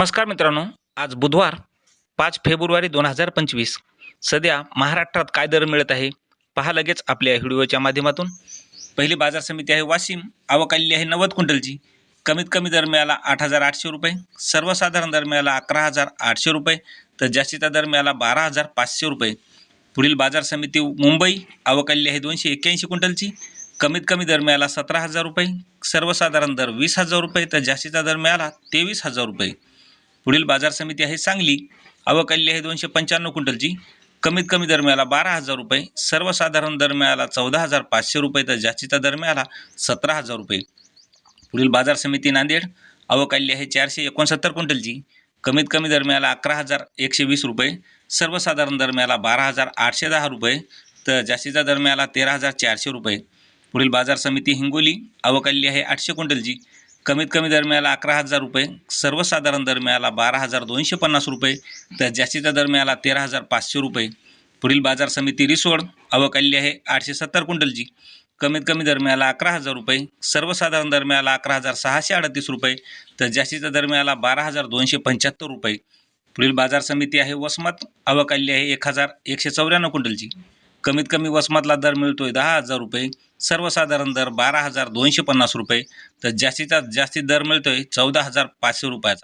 नमस्कार मित्रांनो आज बुधवार पाच फेब्रुवारी दोन हजार पंचवीस. सध्या महाराष्ट्रात काय दर मिळत आहे पहा लगेच आपल्या व्हिडिओच्या माध्यमातून. पहिली बाजार समिती आहे वाशिम आवक आलेली आहे नव्वद क्विंटलची. कमीत कमी दर मिळाला आठ हजार आठशे रुपये सर्वसाधारण दर मिळाला अकरा हजार आठशे रुपये तर जास्तीचा दर मिळाला बारा हजार पाचशे रुपये. पुढील बाजार समिती मुंबई आवक आलेली आहे दोनशे एक्क्याऐंशी क्विंटलची. कमीत कमी दर मिळाला सतरा हजार रुपये सर्वसाधारण दर वीस हजार रुपये तर जास्तीचा दर मिळाला तेवीस हजार रुपये. पुढील बाजार समिती आहे सांगली. आवक आलेली आहे दोनशे पंच्याण्णव क्विंटलची. कमीत कमी दर मिळाला बारा हजार रुपये. सर्वसाधारण दर मिळाला चौदा हजार पाचशे रुपये तर जास्तीचा दर मिळाला सतरा हजार रुपये. पुढील बाजार समिती नांदेड. आवक आलेली आहे चारशे एकोणसत्तर क्विंटलची. कमीत कमी दर मिळाला अकरा हजार एकशे वीस रुपये. सर्वसाधारण दर मिळाला बारा हजार आठशे दहा रुपये तर जास्तीचा दर मिळाला तेरा हजार चारशे रुपये. पुढील बाजार समिती हिंगोली. आवक आलेली आहे आठशे क्विंटलची. कमीत कमी दर मिळाला अकरा हजार रुपये सर्वसाधारण दर मिळाला बारा हजार दोनशे पन्नास रुपये तर जास्तीचा दर मिळाला तेरा हजार पाचशे रुपये. पुढील बाजार समिती रिसोड अवकाली आहे आठशे सत्तर क्विंटलची. कमीत कमी दर मिळाला अकरा हजार रुपये सर्वसाधारण दर मिळाला अकरा हजार सहाशे अडतीस रुपये तर जास्तीचा दर मिळाला बारा हजार दोनशे पंच्याहत्तर रुपये. पुढील बाजार समिती आहे वसमत अवकाली आहे एक हजार एकशे चौऱ्याण्णव क्विंटलची. कमीत कमी वसमातला दर मिळतोय दहा हजार रुपये सर्वसाधारण दर बारा हजार दोनशे पन्नास रुपये. तर जास्तीचा जास्तीत दर मिळतोय चौदा हजार पाचशे रुपयाचा.